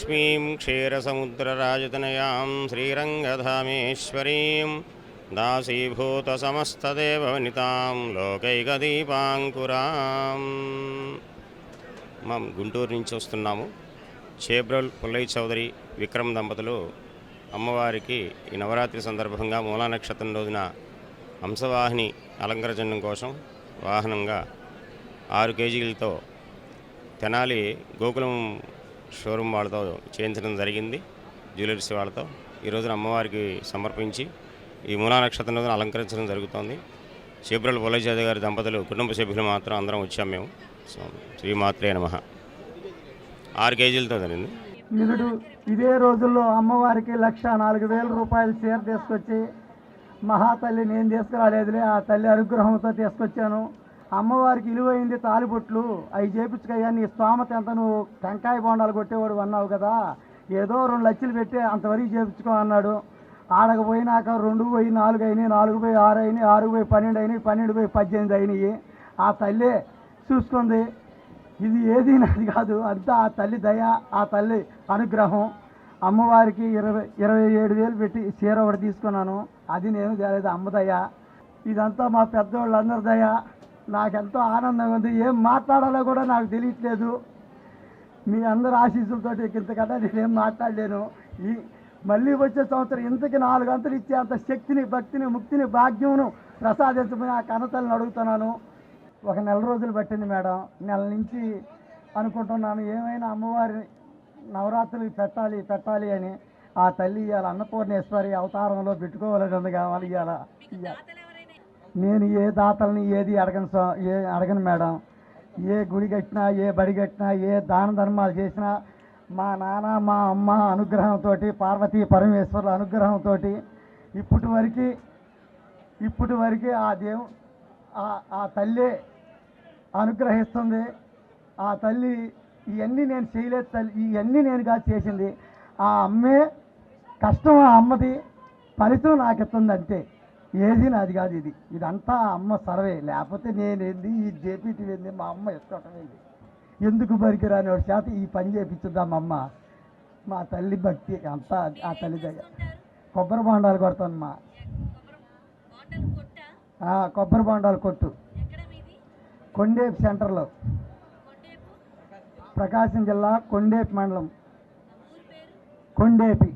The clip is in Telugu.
లక్ష్మీం క్షీరసముద్రరాజతనయాం శ్రీరంగధామేశ్వరీం దాసీభూతసమస్తదేవనితాం లోకైకదీపాంకురాం మనం గుంటూరు నుంచి వస్తున్నాము. చేబ్రోల్ పుల్లయ్య చౌదరి విక్రమ్ దంపతులు అమ్మవారికి ఈ నవరాత్రి సందర్భంగా మూలా నక్షత్రం రోజున హంసవాహిని అలంకరించడం కోసం వాహనంగా ఆరు కేజీలతో తెనాలి గోకులం షోరూమ్ వాళ్ళతో చేయించడం జరిగింది. జ్యువెలరీస్ వాళ్ళతో. ఈ రోజున అమ్మవారికి సమర్పించి ఈ మూలా నక్షత్రం రోజున అలంకరించడం జరుగుతోంది. శిబ్రల్ పుల్లయ్య గారి దంపతులు కుటుంబ సభ్యులు మాత్రం అందరం వచ్చాం మేము. శ్రీమాత్రే నమ. ఆరు కేజీలతో జరిగింది. నిరుడు ఇదే రోజుల్లో అమ్మవారికి లక్ష నాలుగు వేల రూపాయలు చీర తీసుకొచ్చి మహాతల్లి నేను తీసుకురాలేదులే ఆ తల్లి అనుగ్రహంతో తీసుకొచ్చాను. అమ్మవారికి ఇలువైంది తాలిబొట్లు. అవి చేపించుకయ్యా నీ స్తోమత ఎంత? నువ్వు టెంకాయ బొండాలు కొట్టేవాడు అన్నావు కదా. ఏదో రెండు లక్షలు పెట్టి అంతవరకు చేపించుకో అన్నాడు. ఆడకపోయినాక రెండు పోయి నాలుగు అయినాయి నాలుగు పోయి ఆరు అయినాయి ఆరు పోయి పన్నెండు అయినాయి పన్నెండు పోయి పద్దెనిమిది అయినాయి. ఆ తల్లి చూసుకుంది. ఇది ఏది నాది కాదు అంతా ఆ తల్లి దయ ఆ తల్లి అనుగ్రహం. అమ్మవారికి ఇరవై ఇరవై ఏడు వేలు పెట్టి చీర ఒకటి తీసుకున్నాను. అది నేను తేలేదు అమ్మ దయ. ఇదంతా మా పెద్దవాళ్ళందరి దయ. నాకెంతో ఆనందంగా ఉంది. ఏం మాట్లాడాలో కూడా నాకు తెలియట్లేదు. మీ అందరు ఆశీస్సులతో ఇంతకన్నా నేనేం మాట్లాడలేను. ఈ మళ్ళీ వచ్చే సంవత్సరం ఇంతకి నాలుగు అంతలు ఇచ్చే అంత శక్తిని భక్తిని ముక్తిని భాగ్యమును ప్రసాదించమని ఆ కనతల్ని అడుగుతున్నాను. ఒక నెల రోజులు పట్టింది మేడం. నెల నుంచి అనుకుంటున్నాను ఏమైనా అమ్మవారి నవరాత్రులు పెట్టాలి పెట్టాలి అని. ఆ తల్లి ఇవాళ అన్నపూర్ణేశ్వరి అవతారంలో పెట్టుకోవాలని ఉంది కావాలి ఇవాళ ఇయ్యాల. నేను ఏ దాతల్ని ఏది అడగను స్వా- ఏ అడగను మేడం? ఏ గుడి కట్టినా ఏ బడి కట్టినా ఏ దాన ధర్మాలు చేసినా మా నాన్న మా అమ్మ అనుగ్రహంతో పార్వతీ పరమేశ్వరుల అనుగ్రహంతో ఇప్పటి వరకు ఇప్పటి వరకు ఆ దేవు ఆ- ఆ తల్లి అనుగ్రహిస్తుంది. ఆ తల్లి ఇవన్నీ నేను చేయలేదు తల్లి ఇవన్నీ నేను కాదు చేసింది. ఆ అమ్మే కష్టం ఆ అమ్మది ఫలితం నాకు ఇస్తుంది అంతే. ఏది నాది కాదు ఇది. ఇదంతా అమ్మ సర్వే. లేకపోతే నేనేంది ఈ జేపీటీ ఏంది మా అమ్మ ఎత్తటం ఎందుకు పనికిరాని వాడి? చేత ఈ పని చేపించుద్దాం మా అమ్మ? మా తల్లి భక్తి అంతా ఆ తల్లి దగ్గర. కొబ్బరి బొండాలు కొడతాను మా. కొబ్బరి బొండాలు కొట్టు. కొండేపు సెంటర్లో. ప్రకాశం జిల్లా కొండేపు మండలం. కొండేపి.